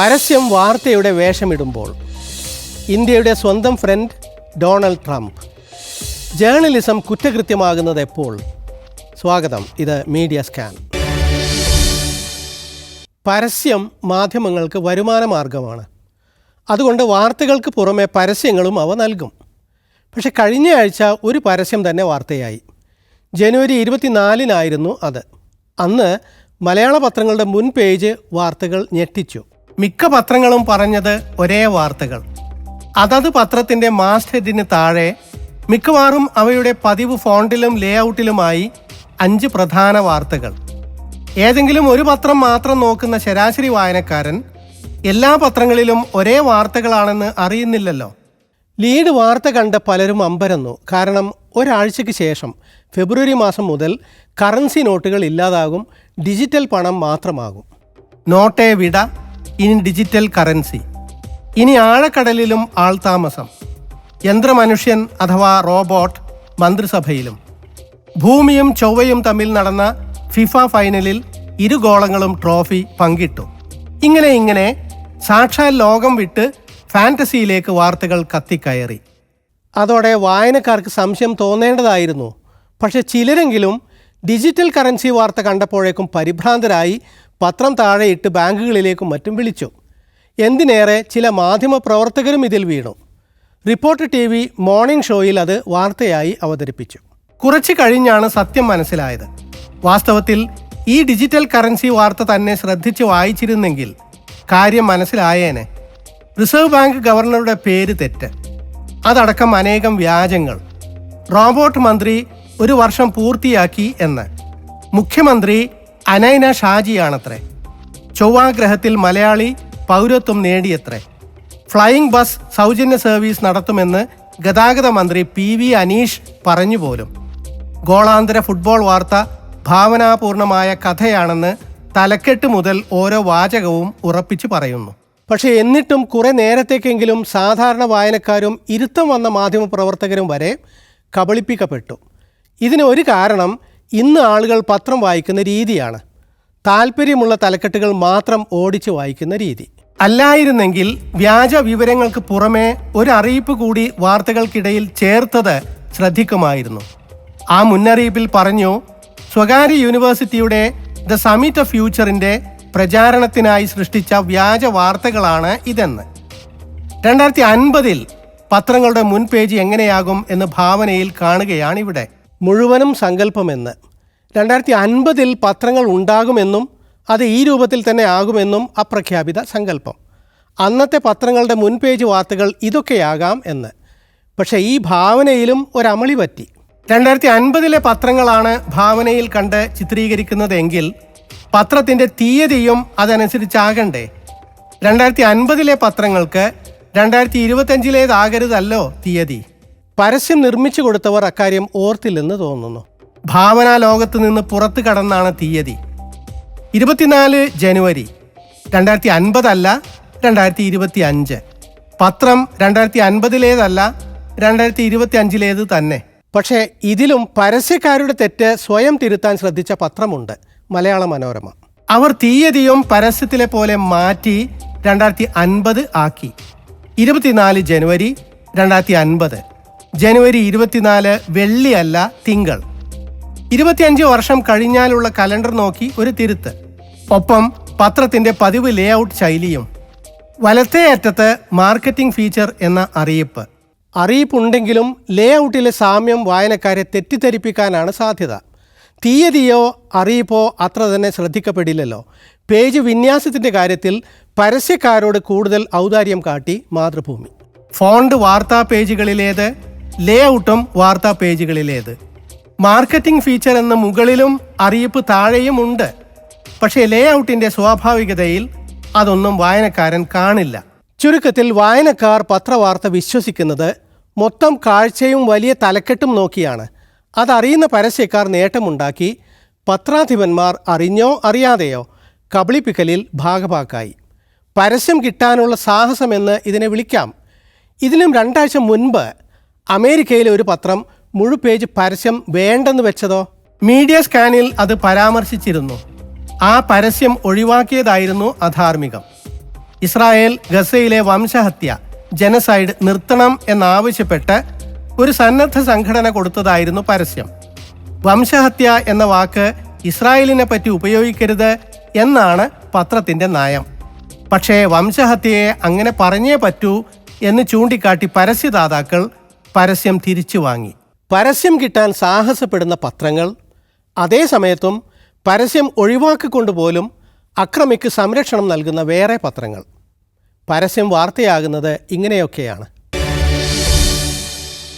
പരസ്യം വാർത്തയുടെ വേഷമിടുമ്പോൾ ഇന്ത്യയുടെ സ്വന്തം ഫ്രണ്ട് ഡൊണാൾഡ് ട്രംപ്. ജേർണലിസം കുറ്റകൃത്യമാകുന്നത് എപ്പോൾ? സ്വാഗതം. ഇത് മീഡിയ സ്കാൻ. പരസ്യം മാധ്യമങ്ങൾക്ക് വരുമാന മാർഗമാണ് അതുകൊണ്ട് വാർത്തകൾക്ക് പുറമെ പരസ്യങ്ങളും അവ നൽകും. പക്ഷെ കഴിഞ്ഞ ആഴ്ച ഒരു പരസ്യം തന്നെ വാർത്തയായി. ജനുവരി ഇരുപത്തിനാലിനായിരുന്നു അത്. അന്ന് മലയാള പത്രങ്ങളുടെ മുൻ പേജ് വാർത്തകൾ ഞെട്ടിച്ചു. മിക്ക പത്രങ്ങളും പറഞ്ഞത് ഒരേ വാർത്തകൾ. അതത് പത്രത്തിന്റെ മാസ്റ്റ് ഹെഡിന് താഴെ മിക്കവാറും അവയുടെ പതിവ് ഫോണ്ടിലും ലേഔട്ടിലുമായി അഞ്ച് പ്രധാന വാർത്തകൾ. ഏതെങ്കിലും ഒരു പത്രം മാത്രം നോക്കുന്ന ശരാശരി വായനക്കാരൻ എല്ലാ പത്രങ്ങളിലും ഒരേ വാർത്തകളാണെന്ന് അറിയുന്നില്ലല്ലോ. ലീഡ് വാർത്ത കണ്ട പലരും അമ്പരന്നു. കാരണം ഒരാഴ്ചയ്ക്ക് ശേഷം ഫെബ്രുവരി മാസം മുതൽ കറൻസി നോട്ടുകൾ ഇല്ലാതാകും ഡിജിറ്റൽ പണം മാത്രമാകും. നോട്ടേ വിട ഇനി ഡിജിറ്റൽ കറൻസി ഇനി ആഴക്കടലിലും ആൾതാമസം. യന്ത്രമനുഷ്യൻ അഥവാ റോബോട്ട് മന്ത്രിസഭയിലും. ഭൂമിയും ചൊവ്വയും തമ്മിൽ നടന്ന ഫിഫ ഫൈനലിൽ ഇരു ഗോളങ്ങളും ട്രോഫി പങ്കിട്ടു. ഇങ്ങനെ ഇങ്ങനെ സാക്ഷാൽ ലോകം വിട്ട് ഫാന്റസിയിലേക്ക് വാർത്തകൾ കത്തിക്കയറി. അതോടെ വായനക്കാർക്ക് സംശയം തോന്നേണ്ടതായിരുന്നു. പക്ഷെ ചിലരെങ്കിലും ഡിജിറ്റൽ കറൻസി വാർത്ത കണ്ടപ്പോഴേക്കും പരിഭ്രാന്തരായി പത്രം താഴെയിട്ട് ബാങ്കുകളിലേക്കും മറ്റും വിളിച്ചു. എന്തിനേറെ ചില മാധ്യമ പ്രവർത്തകരും ഇതിൽ വീണു. റിപ്പോർട്ട് ടി വി മോർണിംഗ് ഷോയിൽ അത് വാർത്തയായി അവതരിപ്പിച്ചു. കുറച്ച് കഴിഞ്ഞാണ് സത്യം മനസ്സിലായത്. വാസ്തവത്തിൽ ഈ ഡിജിറ്റൽ കറൻസി വാർത്ത തന്നെ ശ്രദ്ധിച്ച് വായിച്ചിരുന്നെങ്കിൽ കാര്യം മനസ്സിലായേനെ. റിസർവ് ബാങ്ക് ഗവർണറുടെ പേര് തെറ്റ്. അതടക്കം അനേകം വ്യാജങ്ങൾ. റോബോട്ട് മന്ത്രി ഒരു വർഷം പൂർത്തിയാക്കി എന്ന്. മുഖ്യമന്ത്രി അനൈന ഷാജിയാണത്രേ. ചൊവ്വാഗ്രഹത്തിൽ മലയാളി പൗരത്വം നേടിയത്രേ. ഫ്ലൈയിംഗ് ബസ് സൗജന്യ സർവീസ് നടത്തുമെന്ന് ഗതാഗത മന്ത്രി പി വി അനീഷ് പറഞ്ഞു പോലും. ഗോളാന്തര ഫുട്ബോൾ വാർത്ത ഭാവനാപൂർണമായ കഥയാണെന്ന് തലക്കെട്ട് മുതൽ ഓരോ വാചകവും ഉറപ്പിച്ചു പറയുന്നു. പക്ഷേ എന്നിട്ടും കുറെ നേരത്തേക്കെങ്കിലും സാധാരണ വായനക്കാരും ഇരുത്തം വന്ന മാധ്യമപ്രവർത്തകരും വരെ കബളിപ്പിക്കപ്പെട്ടു. ഇതിന് ഒരു കാരണം ഇന്ന് ആളുകൾ പത്രം വായിക്കുന്ന രീതിയാണ്. താല്പര്യമുള്ള തലക്കെട്ടുകൾ മാത്രം ഓടിച്ച് വായിക്കുന്ന രീതി. അല്ലായിരുന്നെങ്കിൽ വ്യാജ വിവരങ്ങൾക്ക് പുറമേ ഒരു അറിയിപ്പ് കൂടി വാർത്തകൾക്കിടയിൽ ചേർത്തത് ശ്രദ്ധിക്കുമായിരുന്നു. ആ മുന്നറിയിപ്പിൽ പറഞ്ഞു സ്വകാര്യ യൂണിവേഴ്സിറ്റിയുടെ ദ സമിറ്റ് ഓഫ് ഫ്യൂച്ചറിന്റെ പ്രചാരണത്തിനായി സൃഷ്ടിച്ച വ്യാജ വാർത്തകളാണ് ഇതെന്ന്. രണ്ടായിരത്തി അൻപതിൽ പത്രങ്ങളുടെ മുൻ പേജ് എങ്ങനെയാകും എന്ന് ഭാവനയിൽ കാണുകയാണിവിടെ മുഴുവനും സങ്കല്പമെന്ന്. രണ്ടായിരത്തി അൻപതിൽ പത്രങ്ങൾ ഉണ്ടാകുമെന്നും അത് ഈ രൂപത്തിൽ തന്നെ ആകുമെന്നും അപ്രഖ്യാപിത സങ്കല്പം. അന്നത്തെ പത്രങ്ങളുടെ മുൻപേജ് വാർത്തകൾ ഇതൊക്കെയാകാം എന്ന്. പക്ഷേ ഈ ഭാവനയിലും ഒരമളി പറ്റി. രണ്ടായിരത്തി അൻപതിലെ പത്രങ്ങളാണ് ഭാവനയിൽ കണ്ട് ചിത്രീകരിക്കുന്നതെങ്കിൽ പത്രത്തിന്റെ തീയതിയും അതനുസരിച്ചാകണ്ടേ. രണ്ടായിരത്തി അൻപതിലെ പത്രങ്ങൾക്ക് രണ്ടായിരത്തി ഇരുപത്തഞ്ചിലേതാകരുതല്ലോ തീയതി. പരസ്യം നിർമ്മിച്ചു കൊടുത്തവർ അക്കാര്യം ഓർത്തില്ലെന്ന് തോന്നുന്നു. ഭാവനാ ലോകത്ത് നിന്ന് പുറത്തു കടന്നാണ് തീയതി. ഇരുപത്തിനാല് ജനുവരി രണ്ടായിരത്തി അൻപതല്ല രണ്ടായിരത്തി ഇരുപത്തി അഞ്ച് പത്രം രണ്ടായിരത്തി അൻപതിലേതല്ല രണ്ടായിരത്തി ഇരുപത്തി അഞ്ചിലേത് തന്നെ. പക്ഷേ ഇതിലും പരസ്യക്കാരുടെ തെറ്റ് സ്വയം തിരുത്താൻ ശ്രദ്ധിച്ച പത്രമുണ്ട് മലയാള മനോരമ. അവർ തീയതിയും പരസ്യത്തിലെ പോലെ മാറ്റി രണ്ടായിരത്തി അൻപത് ആക്കി. ഇരുപത്തിനാല് ജനുവരി രണ്ടായിരത്തി അൻപത് ജനുവരി ഇരുപത്തിനാല് വെള്ളിയല്ല തിങ്കൾ. ഇരുപത്തിയഞ്ച് വർഷം കഴിഞ്ഞാലുള്ള കലണ്ടർ നോക്കി ഒരു തിരുത്ത്. ഒപ്പം പത്രത്തിന്റെ പതിവ് ലേഔട്ട് ശൈലിയും. വലത്തേ അറ്റത്ത് മാർക്കറ്റിംഗ് ഫീച്ചർ എന്ന അറിയിപ്പ്. അറിയിപ്പുണ്ടെങ്കിലും ലേഔട്ടിലെ സാമ്യം വായനക്കാരെ തെറ്റിദ്ധരിപ്പിക്കാനാണ് സാധ്യത. തീയതിയോ അറിയിപ്പോ അത്ര തന്നെ ശ്രദ്ധിക്കപ്പെടില്ലല്ലോ. പേജ് വിന്യാസത്തിന്റെ കാര്യത്തിൽ പരസ്യക്കാരോട് കൂടുതൽ ഔദാര്യം കാട്ടി മാതൃഭൂമി. ഫോണ്ട് വാർത്താ പേജുകളിലേത് ലേഔട്ടും വാർത്താ പേജുകളിലേത്. മാർക്കറ്റിംഗ് ഫീച്ചർ എന്ന മുകളിലും അറിയിപ്പ് താഴെയും ഉണ്ട്. പക്ഷേ ലേഔട്ടിന്റെ സ്വാഭാവികതയിൽ അതൊന്നും വായനക്കാരൻ കാണില്ല. ചുരുക്കത്തിൽ വായനക്കാർ പത്രവാർത്ത വിശ്വസിക്കുന്നത് മൊത്തം കാഴ്ചയും വലിയ തലക്കെട്ടും നോക്കിയാണ്. അതറിയുന്ന പരസ്യക്കാർ നേട്ടമുണ്ടാക്കി പത്രാധിപന്മാർ അറിഞ്ഞോ അറിയാതെയോ കബളിപ്പിക്കലിൽ ഭാഗഭാക്കായി. പരസ്യം കിട്ടാനുള്ള സാഹസമെന്ന് ഇതിനെ വിളിക്കാം. ഇതിനും രണ്ടാഴ്ച മുൻപ് അമേരിക്കയിലെ ഒരു പത്രം മുഴു പേജ് പരസ്യം വേണ്ടെന്ന് വെച്ചതോ? മീഡിയ സ്കാനിൽ അത് പരാമർശിച്ചിരുന്നു. ആ പരസ്യം ഒഴിവാക്കിയതായിരുന്നു അധാർമികം. ഇസ്രായേൽ ഗസയിലെ വംശഹത്യ ജനസൈഡ് നിർത്തണം എന്നാവശ്യപ്പെട്ട് ഒരു സന്നദ്ധ സംഘടന കൊടുത്തതായിരുന്നു പരസ്യം. വംശഹത്യ എന്ന വാക്ക് ഇസ്രായേലിനെ പറ്റി ഉപയോഗിക്കരുത് എന്നാണ് പത്രത്തിന്റെ നയം. പക്ഷേ വംശഹത്യയെ അങ്ങനെ പറഞ്ഞേ പറ്റൂ എന്ന് ചൂണ്ടിക്കാട്ടി പരസ്യദാതാക്കൾ പരസ്യം തിരിച്ചു വാങ്ങി. പരസ്യം കിട്ടാൻ സാഹസപ്പെടുന്ന പത്രങ്ങൾ അതേ സമയത്തും പരസ്യം ഒഴിവാക്കിക്കൊണ്ട് പോലും അക്രമിക്ക് സംരക്ഷണം നൽകുന്ന വേറെ പത്രങ്ങൾ. പരസ്യം വാർത്തയാകുന്നത് ഇങ്ങനെയൊക്കെയാണ്.